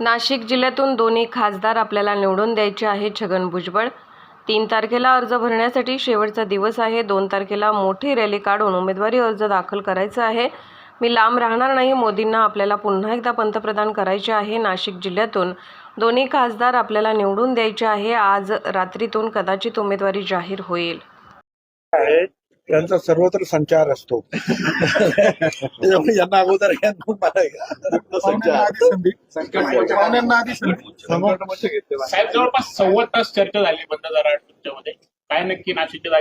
नाशिक जिल्ह्यातून दोन्ही खासदार आपल्याला निवडून द्यायचे आहे छगन भुजबळ. तीन तारखेला अर्ज भरण्यासाठी शेवटचा दिवस आहे. दोन तारखेला मोठी रॅली काढून उमेदवारी अर्ज दाखल करायचा आहे. मी लांब राहणार नाही. मोदींना आपल्याला पुन्हा एकदा पंतप्रधान करायचे आहे. नाशिक जिल्ह्यातून दोन्ही खासदार आपल्याला निवडून द्यायचे आहे. आज रात्रीतून कदाचित उमेदवारी जाहीर होईल. त्यांचा सर्वत्र संचार असतो. त्याच्यामुळे यांना अगोदर. साहेब जवळपास सव्वा तास चर्चा झाली मतदारा तुमच्यामध्ये काय नक्की नाशिकच्या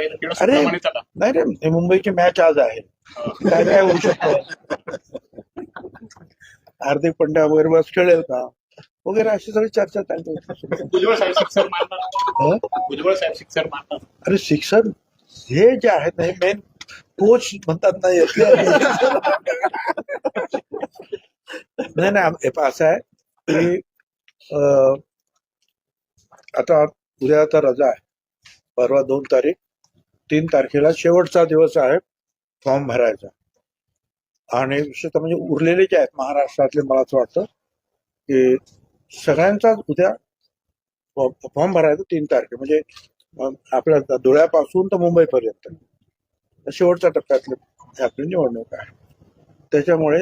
चला नाही रे हे मुंबईची मॅच आज आहे. काय काय होऊ शकतं? हार्दिक पंड्या वगैरे बस खेळेल का? वगैरे अशी सगळी चर्चा चालते. भुजबळ साहेब सिक्सर मारतात हं? भुजबळ साहेब सिक्सर मारतात अरे शिक्षण हे जे आहेत ना हे मेन कोच म्हणतात ना नाही नाही असं आहे की आता उद्या आता रजा आहे. परवा दोन तारीख तीन तारखेला शेवटचा दिवस आहे फॉर्म भरायचा. आणि विशेषतः म्हणजे उरलेले जे आहेत महाराष्ट्रातले मला असं वाटतं की सगळ्यांचाच उद्या फॉर्म भरायचा तीन तारखे. म्हणजे आपल्या धुळ्यापासून तर मुंबईपर्यंत. शेवटच्या टप्प्यातले आपली निवडणूक आहे. त्याच्यामुळे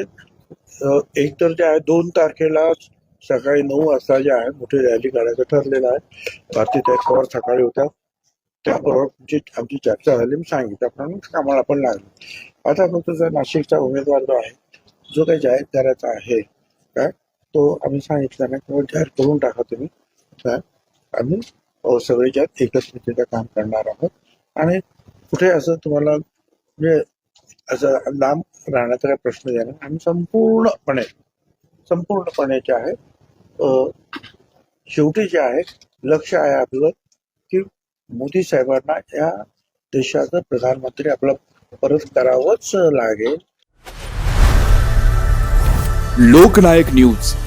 एक तर जे आहे दोन तारखेला सकाळी नऊ वाजता जे आहे मोठी रॅली काढायचं ठरलेलं आहे. भारतीय त्याच्यावर सकाळी होत्या. त्याबरोबर जी आमची चर्चा झाली मी सांगितलं कामाला आपण लागलो. आता फक्त जर नाशिकचा उमेदवार जो आहे जो काही जाहीर करायचा आहे काय तो आम्ही सांगितलं नाही किंवा जाहीर करून टाका तुम्ही काय. आम्ही अ, ज्यात एकच काम करणार आहोत. आणि कुठे असं तुम्हाला म्हणजे असं लांब राहण्याचा काही प्रश्न येणार आम्ही संपूर्णपणे संपूर्णपणे जे आहे शेवटी जे आहे लक्ष आहे आपलं की मोदी साहेबांना या देशाचं प्रधानमंत्री आपलं परत करावंच लागेल. लोकनायक न्यूज.